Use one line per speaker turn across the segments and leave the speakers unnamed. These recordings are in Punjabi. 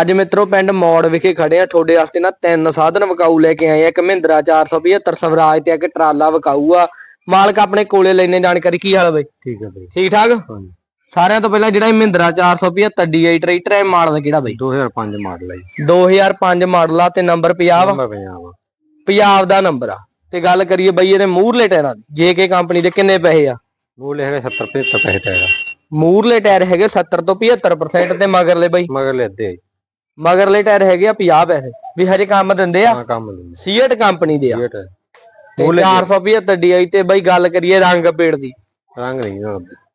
ਅੱਜ ਮਿੱਤਰੋ ਪਿੰਡ ਮੌੜ ਵਿਖੇ ਖੜੇ ਆ। ਤੁਹਾਡੇ ਵਾਸਤੇ ਨਾ ਤਿੰਨ ਸਾਧਨ ਵਿਕਾਊ ਲੈ ਕੇ ਆਏ ਆ। ਇੱਕ ਮਹਿੰਦਰਾ 475 ਸਵਰਾਜ ਤੇ ਇੱਕ ਟਰਾਲਾ ਵਿਕਾਊ ਆ। ਮਾਲਕ ਆਪਣੇ ਕੋਲੇ ਲੈਣੇ ਜਾਣਕਾਰੀ ਕੀ ਹਾਲ ਬਈ?
ਠੀਕ ਹੈ ਬਈ।
ਠੀਕ ਠਾਕ? ਸਾਰਿਆਂ ਤੋਂ ਪਹਿਲਾਂ ਜਿਹੜਾ ਇਹ ਮਹਿੰਦਰਾ 475 DI ਟਰੈਕਟਰ ਹੈ ਮਾਡਲ ਕਿਹੜਾ ਬਈ?
2005 ਮਾਡਲ ਹੈ ਜੀ।
2005 ਮਾਡਲ ਆ ਤੇ ਨੰਬਰ 50 ਵਾ
ਨੰਬਰ ਪੰਜਾਬ ਆ।
ਪੰਜਾਬ ਦਾ ਨੰਬਰ ਆ। ਤੇ ਗੱਲ ਕਰੀਏ ਬਈ ਇਹਦੇ ਮੂਰਲੇ ਟਾਇਰਾਂ ਦੀ। ਜੇਕੇ ਕੰਪਨੀ ਦੇ ਕਿੰਨੇ ਪੈਸੇ ਆ?
ਮੁੱਲ ਹੈਗਾ 70 75 ਪੈਸੇ ਹੈਗਾ
ਮੂਰਲੇ ਟਾਇਰ ਹੈਗੇ 70 ਤੋਂ 75% ਤੇ ਮਗਰਲੇ ਬਈ।
ਮਗਰ ਲੈਦੇ ਆ ਜੀ।
ਮਗਰਲੇ ਟਾਇਰ ਹੈਗੇ ਆ 50 ਪੈਸੇ। ਵੀ ਹਜੇ ਕੰਮ ਦਿੰਦੇ ਆ।
ਹਾਂ ਕੰਮ ਦਿੰਦੇ
ਸੀਟ ਕੰਪਨੀ ਦੇ ਆ।
ਸੀਟ ਹੈ।
ਤੇ 475 DI ਤੇ ਬਈ ਗੱਲ ਕਰੀਏ ਰੰਗ ਪੇੜ ਦੀ।
ਰੰਗ ਨਹੀਂ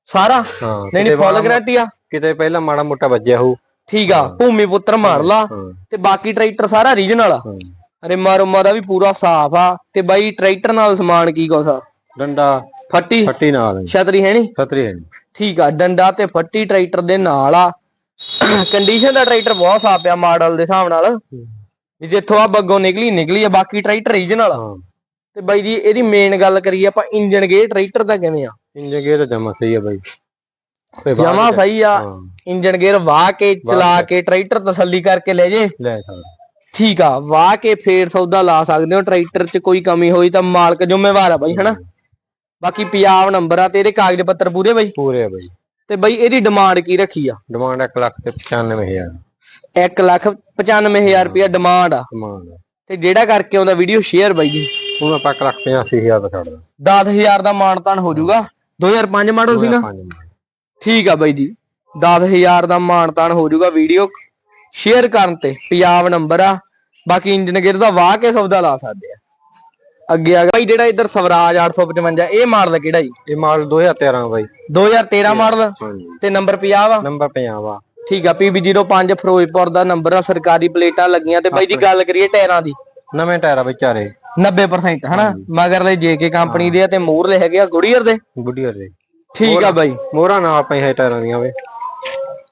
ਸਾਰਾ?
ਹਾਂ
ਨਹੀਂ ਨਹੀਂ ਫੁੱਲ ਗਾਰੰਟੀ ਆ।
ਕਿਤੇ ਪਹਿਲਾਂ ਮਾੜਾ ਮੋਟਾ ਵੱਜਿਆ ਹੋਊ।
ਠੀਕ ਆ ਭੂਮੀ ਪੁੱਤਰ ਮਾਰ ਲਾ।
ਹਾਂ।
ਤੇ ਬਾਕੀ ਟਰੈਕਟਰ ਸਾਰਾ ਰੀਜਨਲ ਆ।
ਹਾਂ।
ਰਿਮਾ ਰੁਮਾ ਦਾ ਵੀ ਪੂਰਾ ਸਾਫ਼ ਆ। ਤੇ ਬਾਈ ਟਰੈਕਟਰ ਨਾਲ ਸਮਾਨ ਕੀ ਆ
ਡੰਡਾ।
ਫੱਟੀ?
ਫੱਟੀ ਨਾਲ।
ਛਤਰੀ ਹੈ ਨੀ?
ਛਤਰੀ ਹੈ ਨੀ।
ਠੀਕ ਆ ਡੰਡਾ ਤੇ ਫੱਟੀ ਟਰੈਕਟਰ ਦੇ ਨਾਲ ਆ। ਕੰਡੀਸ਼ਨ ਦਾ ਟਰੈਕਟਰ ਬਹੁਤ ਸਾਫ਼ ਆ ਮਾਡਲ ਦੇ ਹਿਸਾਬ ਨਾਲ। ਵੀ ਜਿੱਥੋਂ ਆ ਬੱਗੋਂ ਨਿਕਲੀ ਨਿਕਲੀ ਆ ਬਾਕੀ ਟਰੈਕਟਰ ਰੀਜਨਲ ਆ।
ਹਾਂ।
ਤੇ ਬਾਈ ਜੀ ਇਹਦੀ ਮੇਨ ਗੱਲ ਕਰੀਏ ਆਪਾਂ ਇੰਜਨ ਗੇਅਰ ਟਰੈਕਟਰ ਦਾ ਕਿਵੇਂ ਆ?
ਇੰਜਨ ਗੇਅਰ ਜਮਾ ਸਹੀ ਹੈ ਬਾਈ। ਤੇ
ਜਮਾ ਸਹੀ ਆ। ਇੰਜਨ ਗੇਅਰ ਵਾਹ ਕੇ ਚਲਾ ਕੇ ਟਰੈਕਟਰ ਤਸੱਲੀ ਕਰਕੇ ਲੈ ਜੇ।
ਲੈ ਸਕਦਾ
ਠੀਕ ਆ ਵਾਹ ਕੇ ਫੇਰ ਸੌਦਾ ਲਾ ਸਕਦੇ ਹੋ। ਟਰੈਕਟਰ 'ਚ ਕੋਈ ਕਮੀ ਹੋਈ ਤਾਂ ਮਾਲਕ ਜ਼ਿੰਮੇਵਾਰ ਆ ਬਾਈ ਹਨਾ? ਬਾਕੀ ਪੰਜਾਬ ਨੰਬਰ ਆ ਤੇ ਇਹਦੇ ਕਾਗਜ਼ ਪੱਤਰ ਪੂਰੇ ਬਾਈ?
ਪੂਰੇ ਆ ਬਾਈ।
ਤੇ ਬਾਈ ਇਹਦੀ ਡਿਮਾਂਡ ਕੀ ਰੱਖੀ ਆ?
ਡਿਮਾਂਡ 1 ਲੱਖ ਤੇ 95000
1 ਲੱਖ 95000 ਰੁਪਇਆ ਡਿਮਾਂਡ ਆ।
ਡਿਮਾਂਡ
ਤੇ ਜਿਹੜਾ ਕਰਕੇ ਆਉਂਦਾ ਵੀਡੀਓ ਸ਼ੇਅਰ ਬਾਈ ਜੀ।
ਹੁਣ ਆਪਾਂ 1 ਲੱਖ 85000 ਦਾ ਛੱਡਦਾ
10000 ਦਾ ਮਾਨਤਾਨ ਹੋ ਜਾਊਗਾ। 2005 ਮਾਡਲ ਸੀ ਨਾ। ਠੀਕ ਆ ਬਾਈ ਜੀ। 10000 ਦਾ ਮਾਨਤਾਨ ਹੋ ਜਾਊਗਾ ਵੀਡੀਓ ਸ਼ੇਅਰ ਕਰਨ ਤੇ। ਪੰਜਾਬ ਨੰਬਰ ਆ। ਬਾਕੀ ਇੰਜਨ ਗੇਅਰ ਦਾ ਵਾਹ ਕੇ ਸੌਦਾ ਲਾ ਸਕਦੇ ਆ। ਅੱਗੇ ਆ ਗਿਆ। ਬਾਈ ਜਿਹੜਾ ਇੱਧਰ ਸਵਰਾਜ 855 ਇਹ ਮਾਡਲ ਕਿਹੜਾ ਜੀ?
ਇਹ ਮਾਡਲ 2013 ਬਾਈ।
2013 ਮਾਡਲ? ਤੇ ਨੰਬਰ 50 ਆ
ਨੰਬਰ 50 ਆ
ਠੀਕ ਆ PB05 ਫਿਰੋਜ਼ਪੁਰ ਦਾ ਨੰਬਰ ਆ ਸਰਕਾਰੀ ਪਲੇਟਾਂ ਲੱਗੀਆਂ ਤੇ ਬਾਈ ਜੀ ਗੱਲ ਕਰੀਏ ਟਾਇਰਾਂ ਦੀ।
ਨਵੇਂ ਟਾਇਰ ਆ ਵਿਚਾਰੇ
90% ਹਨਾ? ਮਗਰਲੇ ਜੇਕੇ ਕੰਪਨੀ ਦੇ ਆ ਤੇ ਮੂਰਲੇ ਹੈਗੇ ਆ ਗੁੜੀਅਰ ਦੇ।
ਗੁੱਡੀਅਰ ਦੇ।
ਠੀਕ ਆ ਬਾਈ।
ਮੋਹਰਾਂ ਨਾਲ ਪਈ ਹੈ ਟਾਇਰਾਂ ਦੀਆਂ ਵੇ।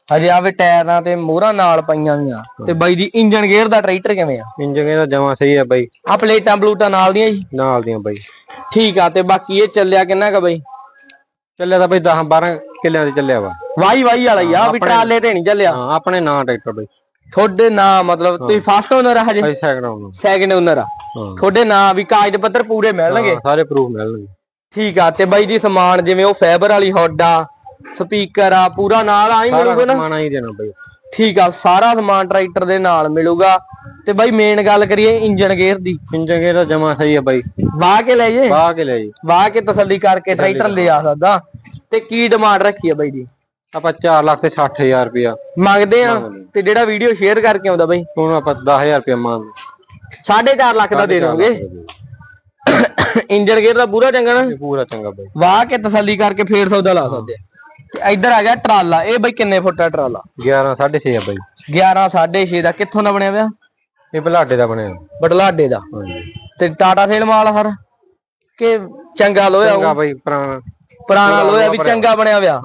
ਹਜੇ ਆਵੇ ਟਾਇਰਾਂ ਤੇ ਮੋਹਰਾਂ ਨਾਲ ਪਈਆਂ ਵੀਆਂ ਤੇ ਬਾਈ ਜੀ ਇੰਜਨ ਗੇਅਰ ਦਾ ਟਰੈਕਟਰ ਕਿਵੇਂ ਆ?
ਇੰਜਨ ਇਹਦਾ ਜਮਾ ਸਹੀ ਹੈ ਬਾਈ।
ਆ ਪਲੇਟਾਂ ਬਲੂਟਾਂ ਨਾਲ ਦੀਆਂ ਜੀ?
ਨਾਲ ਦੀਆਂ ਬਾਈ।
ਠੀਕ ਆ ਤੇ ਬਾਕੀ ਇਹ ਚੱਲਿਆ ਕਿੰਨਾ ਕਾ ਬਾਈ?
ਚੱਲਿਆ ਤਾਂ ਬਾਈ 10 12 ਕਿੱਲਿਆਂ ਤੇ ਚੱਲਿਆ ਵਾ।
ਵਾਈ ਵਾਈ ਵਾਲਾ ਹੀ ਆ ਵੀ ਟਰਾਲੇ ਤੇ ਨਹੀਂ ਚੱਲਿਆ।
ਹਾਂ ਆਪਣੇ ਨਾਂ ਟਰੈਕਟਰ ਬਾਈ।
ਤੁਹਾਡੇ ਨਾਂ ਮਤਲਬ ਤੁਸੀਂ ਫਸਟ ਓਨਰ ਆ ਹਜੇ?
ਸੈਕਿੰਡ ਆਉਣਾ
ਸੈਕਿੰਡ ਓਨਰ ਆ। ਤੁਹਾਡੇ ਨਾਂ ਵੀ ਕਾਗਜ਼ ਪੱਤਰ ਪੂਰੇ ਮਿਲਣਗੇ?
ਸਾਰੇ ਪ੍ਰੂਫ ਮਿਲਣਗੇ।
ਠੀਕ ਆ ਤੇ ਬਾਈ ਜੀ ਸਮਾਨ ਜਿਵੇਂ ਉਹ ਫਾਈਬਰ ਵਾਲੀ ਹੌਡ ਆ ਸਪੀਕਰ ਆ ਪੂਰਾ ਨਾਲ ਆ ਹੀ
ਸਾਰਾ
ਮਿਲੂਗਾ ਨਾ?
ਸਮਾਨ ਹੀ ਦੇਣਾ ਬਾਈ।
ਠੀਕ ਆ ਸਾਰਾ ਸਮਾਨ ਟਰੈਕਟਰ ਦੇ ਨਾਲ ਮਿਲੂਗਾ। ਤੇ ਬਾਈ ਮੇਨ ਗੱਲ ਕਰੀਏ ਇੰਜਨ ਗੇਅਰ ਦੀ।
ਇੰਜਨ ਇਹਦਾ ਜਮਾ ਸਹੀ ਹੈ ਬਾਈ।
ਵਾਹ ਕੇ ਲੈ ਜੇ?
ਬਾਹ ਕੇ ਲੈ ਜੀ।
ਵਾਹ ਕੇ ਤਸੱਲੀ ਕਰਕੇ ਟਰੈਕਟਰ ਲੈ ਆ ਸਕਦਾ। ਤੇ ਕੀ ਡਿਮਾਂਡ ਰੱਖੀ ਆ ਬਾਈ ਜੀ?
ਆਪਾਂ 4 ਲੱਖ ਤੇ 60000 ਰੁਪਇਆ।
ਮੰਗਦੇ ਆ ਤੇ ਜਿਹੜਾ ਵੀਡੀਓ ਸ਼ੇਅਰ ਕਰਕੇ ਆਉਂਦਾ ਬਾਈ?
ਹੁਣ ਆਪਾਂ 10000 ਰੁਪਇਆ ਮੰਗ
4.5 ਲੱਖ ਦਾ ਦੇ ਦੋਗੇ? ਇੰਜਨ ਗੇਅਰ ਦਾ ਪੂਰਾ ਚੰਗਾ ਨਾ?
ਪੂਰਾ ਚੰਗਾ ਬਾਈ।
ਵਾਹ ਕੇ ਤਸੱਲੀ ਕਰਕੇ ਫੇਰ ਸੌਦਾ ਲਾ ਸਕਦੇ ਆ। ਤੇ ਇੱਧਰ ਆ ਗਿਆ ਟਰਾਲਾ। ਇਹ ਬਾਈ ਕਿੰਨੇ ਫੁੱਟ ਦਾ ਟਰਾਲਾ?
11 6.5 ਆ ਬਾਈ।
11 6.5 ਦਾ। ਕਿੱਥੋਂ ਦਾ ਬਣਿਆ ਹੋਇਆ
ਇਹ ਬਲਾਡੇ ਦਾ ਬਣਿਆ।
ਬਟਲਾਡੇ ਦਾ।
ਹਾਂਜੀ।
ਤੇ ਟਾਟਾ ਸੇਲ ਮਾਲ ਆ ਸਰ? ਕਿ ਚੰਗਾ ਲੋਹਾ
ਚੰਗਾ ਬਾਈ ਪੁਰਾਣਾ
ਪੁਰਾਣਾ ਲੋਹਾ ਵੀ ਚੰਗਾ ਬਣਿਆ ਹੋਇਆ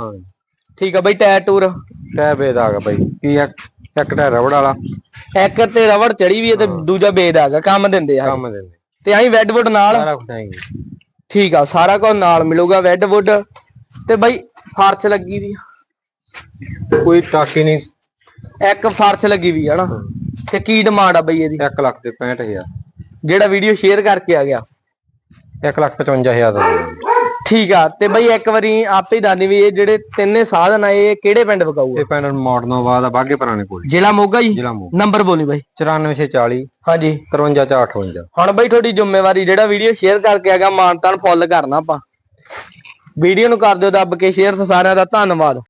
ਠੀਕ ਆ ਬਾਈ ਟਾਇਰ ਟੂਰ?
ਟੈ ਬੇਦ ਆ ਗਿਆ ਬਾਈ। ਕੀ ਇੱਕ ਇੱਕ ਟਾਇਰ ਰਬੜ ਵਾਲਾ।
ਇੱਕ ਤੇ ਰਬੜ ਚੜੀ ਵੀ ਤੇ ਦੂਜਾ ਬੇਦ ਆ ਗਿਆ ਕੰਮ ਦਿੰਦੇ ਆ।
ਕੰਮ ਦਿੰਦੇ।
ਤੇ ਆਈ ਵੈਡਵੁੱਡ ਨਾਲ?
ਸਾਰਾ ਕੁਝ ਆਏਗਾ
ਠੀਕ ਆ ਸਾਰਾ ਕੁਝ ਨਾਲ ਮਿਲੂਗਾ ਵੈਡਵੁੱਡ ਤੇ ਬਾਈ ਫਰਸ਼ ਲੱਗੀ ਵੀ ਆ।
ਕੋਈ ਟਾਕੀ ਨਹੀਂ।
ਇੱਕ ਫਰਸ਼ ਲੱਗੀ ਵੀ ਆ ਨਾ। ਤੇ ਕੀ ਡਿਮਾਂਡ ਆ ਬਈ ਇਹਦੀ?
1 ਲੱਖ ਤੇ 65000
ਜਿਹੜਾ ਵੀਡੀਓ ਸ਼ੇਅਰ ਕਰਕੇ ਆ ਗਿਆ।
1 ਲੱਖ 55000 ਦਾ।
ਠੀਕ ਆ ਤੇ ਬਈ ਇੱਕ ਵਾਰੀ ਆਪੇ ਹੀ ਦੱਸਦੀ ਵੀ ਇਹ ਜਿਹੜੇ ਤਿੰਨੇ ਸਾਧਨ ਆ ਇਹ ਕਿਹੜੇ ਪਿੰਡ ਵਿਕਾਊ ਆ?
ਇਹ ਪੈਨਲ ਮਾਡਨੋਂ ਬਾਅਦ ਆ ਬਾਗੇ ਪੁਰਾਣੇ ਕੋਲ।
ਜ਼ਿਲ੍ਹਾ ਮੋਗਾ ਜੀ?
ਜ਼ਿਲ੍ਹਾ
ਨੰਬਰ ਬੋਲੀ ਬਾਈ।
94640
ਹਾਂਜੀ।
5358
ਹੁਣ ਬਈ ਤੁਹਾਡੀ ਜ਼ਿੰਮੇਵਾਰੀ ਜਿਹੜਾ ਵੀਡੀਓ ਸ਼ੇਅਰ ਕਰਕੇ ਆਗਾ ਮਾਨਤਾਨ ਫੁੱਲ ਕਰਨਾ ਆਪਾਂ। ਵੀਡੀਓ ਨੂੰ ਕਰ ਦਿਓ ਦੱਬ ਕੇ ਸ਼ੇਅਰ ਸਾਰਿਆਂ ਦਾ ਧੰਨਵਾਦ।